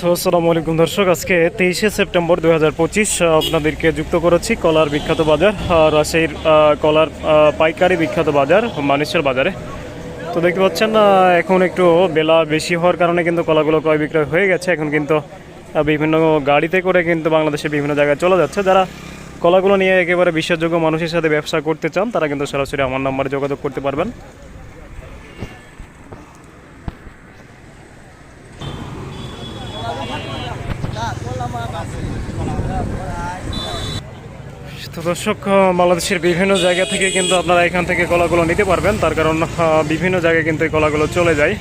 তো আসসালামু আলাইকুম দর্শক। আজকে তেইশে সেপ্টেম্বর দু হাজার পঁচিশ আপনাদেরকে যুক্ত করেছি কলার বিখ্যাত বাজার রাজশাহীর কলার পাইকারি বিখ্যাত বাজার মানুষের বাজারে। তো দেখতে পাচ্ছেন এখন একটু বেলা বেশি হওয়ার কারণে কিন্তু কলাগুলো ক্রয় বিক্রয় হয়ে গেছে। এখন কিন্তু বিভিন্ন গাড়িতে করে কিন্তু বাংলাদেশের বিভিন্ন জায়গায় চলে যাচ্ছে। যারা কলাগুলো নিয়ে একেবারে বিশ্বাসযোগ্য মানুষের সাথে ব্যবসা করতে চান, তারা কিন্তু সরাসরি আমার নাম্বারে যোগাযোগ করতে পারবেন। তো দর্শক বাংলাদেশের বিভিন্ন জায়গা থেকে কিন্তু আপনারা এখান থেকে কলাগুলো নিতে পারবেন। তার কারণ বিভিন্ন জায়গায় কিন্তু এই কলাগুলো চলে যায়।